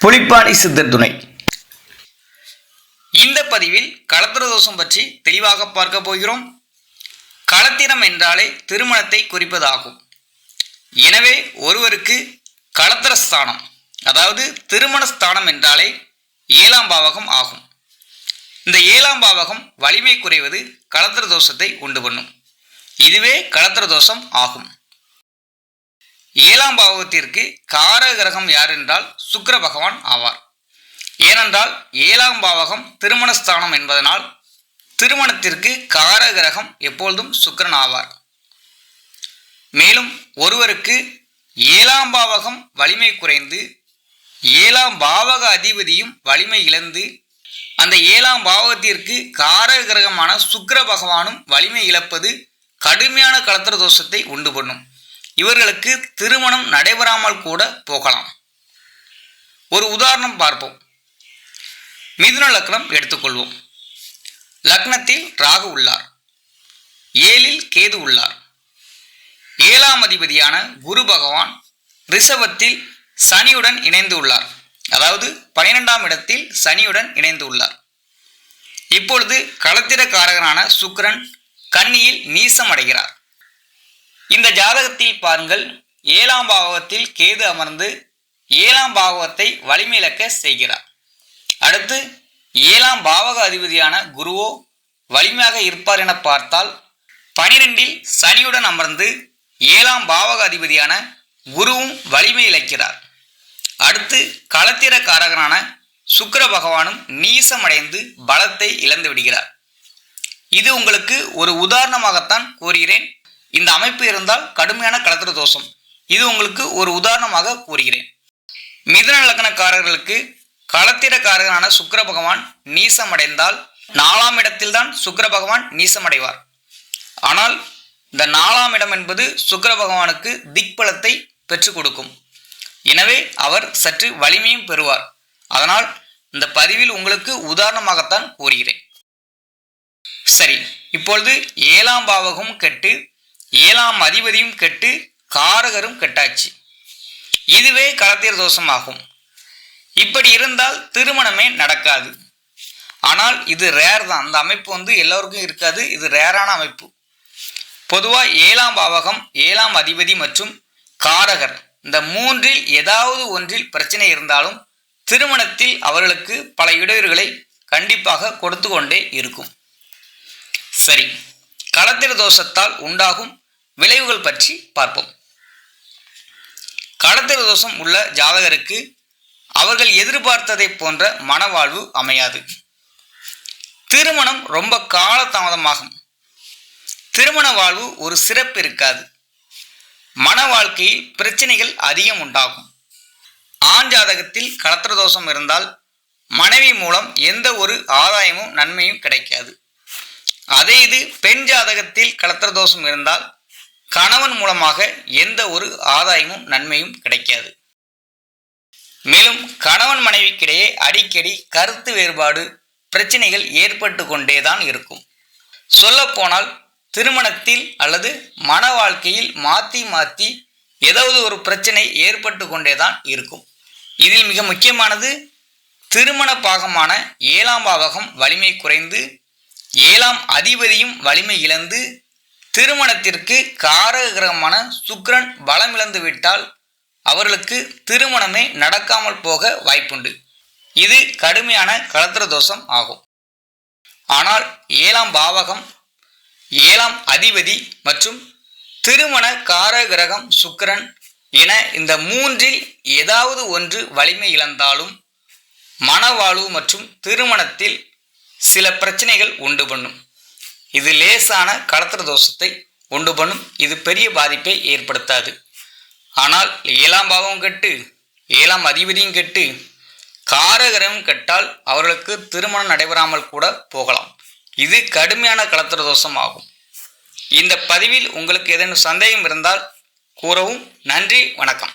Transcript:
கீழ்ப்பாடி சித்தர் துணை. இந்த பதிவில் களத்திர தோஷம் பற்றி தெளிவாக பார்க்க போகிறோம். களத்திரம் என்றாலே திருமணத்தை குறிப்பதாகும். எனவே ஒருவருக்கு களத்திர ஸ்தானம் அதாவது திருமண ஸ்தானம் என்றாலே ஏழாம் பாவகம் ஆகும். இந்த ஏழாம் பாவகம் வலிமை குறைவது களத்திர தோஷத்தை உண்டு பண்ணும். இதுவே களத்திர தோஷம் ஆகும். ஏழாம் பாவகத்திற்கு கார கிரகம் யார் என்றால் சுக்கர பகவான் ஆவார். ஏனென்றால் ஏழாம் பாவகம் திருமணஸ்தானம் என்பதனால் திருமணத்திற்கு கார கிரகம் எப்பொழுதும் சுக்கிரன் ஆவார். மேலும் ஒருவருக்கு ஏழாம் பாவகம் வலிமை குறைந்து ஏழாம் பாவக அதிபதியும் வலிமை இழந்து அந்த ஏழாம் பாவகத்திற்கு கார கிரகமான சுக்கர பகவானும் வலிமை இழப்பது கடுமையான கலத்திர தோஷத்தை உண்டு பண்ணும். இவர்களுக்கு திருமணம் நடைபெறாமல் கூட போகலாம். ஒரு உதாரணம் பார்ப்போம். மிதுன லக்னம் எடுத்துக்கொள்வோம். லக்னத்தில் ராகு உள்ளார். ஏழில் கேது உள்ளார். ஏழாம் அதிபதியான குரு பகவான் ரிஷபத்தில் சனியுடன் இணைந்து உள்ளார். அதாவது பனிரெண்டாம் இடத்தில் சனியுடன் இணைந்து உள்ளார். இப்பொழுது களத்திரக்காரகனான சுக்ரன் கன்னியில் நீசம் அடைகிறார். இந்த ஜாதகத்தில் பாருங்கள் ஏழாம் பாகவத்தில் கேது அமர்ந்து ஏழாம் பாகவத்தை வலிமையிழக்க செய்கிறார். அடுத்து ஏழாம் பாவக அதிபதியான குருவோ வலிமையாக இருப்பார் என பார்த்தால் பனிரெண்டில் சனியுடன் அமர்ந்து ஏழாம் பாவக அதிபதியான குருவும் வலிமை இழக்கிறார். அடுத்து களத்திர காரகனான சுக்கர பகவானும் நீசமடைந்து பலத்தை இழந்து விடுகிறார். இது உங்களுக்கு ஒரு உதாரணமாகத்தான் கூறுகிறேன். இந்த அமைப்பு இருந்தால் கடுமையான களத்திர தோஷம் இது உங்களுக்கு ஒரு உதாரணமாக கூறுகிறேன். மிதுன லக்னக்காரர்களுக்கு களத்திரக்காரகனான சுக்கர பகவான் நீசமடைந்தால் நாலாம் இடத்தில்தான் சுக்கர பகவான் நீசமடைவார். ஆனால் இந்த நாலாம் இடம் என்பது சுக்கர பகவானுக்கு திக்பலத்தை பெற்றுக் கொடுக்கும். எனவே அவர் சற்று வலிமையும் பெறுவார். அதனால் இந்த பதிவில் உங்களுக்கு உதாரணமாகத்தான் கூறுகிறேன். சரி இப்பொழுது ஏழாம் பாவகம் கெட்டு ஏழாம் அதிபதியும் கெட்டு காரகரும் கெட்டாச்சு. இதுவே களத்திர தோஷமாகும். இப்படி இருந்தால் திருமணமே நடக்காது. ஆனால் இது ரேர் தான். அந்த அமைப்பு வந்து எல்லோருக்கும் இருக்காது. இது ரேரான அமைப்பு. பொதுவாக ஏழாம் பாவகம் ஏழாம் அதிபதி மற்றும் காரகர் இந்த மூன்றில் ஏதாவது ஒன்றில் பிரச்சனை இருந்தாலும் திருமணத்தில் அவர்களுக்கு பல இடையூறுகளை கண்டிப்பாக கொடுத்து கொண்டே இருக்கும். சரி களத்திர தோஷத்தால் உண்டாகும் விளைவுகள் பற்றி பார்ப்போம். களத்திர தோஷம் உள்ள ஜாதகருக்கு அவர்கள் எதிர்பார்த்ததை போன்ற மனவாழ்வு அமையாது. திருமணம் ரொம்ப கால தாமதமாகும் திருமண வாழ்வு ஒரு சிறப்பு இருக்காது. மன வாழ்க்கையில் பிரச்சனைகள் அதிகம் உண்டாகும். ஆண் ஜாதகத்தில் களத்திர தோஷம் இருந்தால் மனைவி மூலம் எந்த ஒரு ஆதாயமும் நன்மையும் கிடைக்காது. அதே இது பெண் ஜாதகத்தில் களத்திர தோஷம் இருந்தால் கணவன் மூலமாக எந்த ஒரு ஆதாயமும் நன்மையும் கிடைக்காது. மேலும் கணவன் மனைவிக்கிடையே அடிக்கடி கருத்து வேறுபாடு பிரச்சனைகள் ஏற்பட்டு கொண்டேதான் இருக்கும். சொல்லப்போனால் திருமணத்தில் அல்லது மன வாழ்க்கையில் மாற்றி மாற்றி ஏதாவது ஒரு பிரச்சனை ஏற்பட்டு கொண்டேதான் இருக்கும். இதில் மிக முக்கியமானது திருமண பாகமான ஏழாம் பாவகம் வலிமை குறைந்து ஏழாம் அதிபதியும் வலிமை இழந்து திருமணத்திற்கு காரக கிரகமான சுக்ரன் பலம் விட்டால் அவர்களுக்கு திருமணமே நடக்காமல் போக வாய்ப்புண்டு. இது கடுமையான களத்திர தோஷம் ஆகும். ஆனால் ஏழாம் பாவகம் ஏழாம் அதிபதி மற்றும் திருமண கார கிரகம் சுக்கிரன் என இந்த மூன்றில் ஏதாவது ஒன்று வலிமை இழந்தாலும் மனவாழ்வு மற்றும் திருமணத்தில் சில பிரச்சனைகள் உண்டு பண்ணும். இது லேசான களத்திர தோஷத்தை உண்டு பண்ணும். இது பெரிய பாதிப்பை ஏற்படுத்தாது. ஆனால் ஏழாம் பாவம் கெட்டு ஏழாம் அதிபதியும் கெட்டு காரகரம் கெட்டால் அவர்களுக்கு திருமணம் நடைபெறாமல் கூட போகலாம். இது கடுமையான கலத்திர தோஷம் ஆகும் இந்த பதிவில் உங்களுக்கு ஏதேனும் சந்தேகம் இருந்தால் கூறவும் நன்றி வணக்கம்.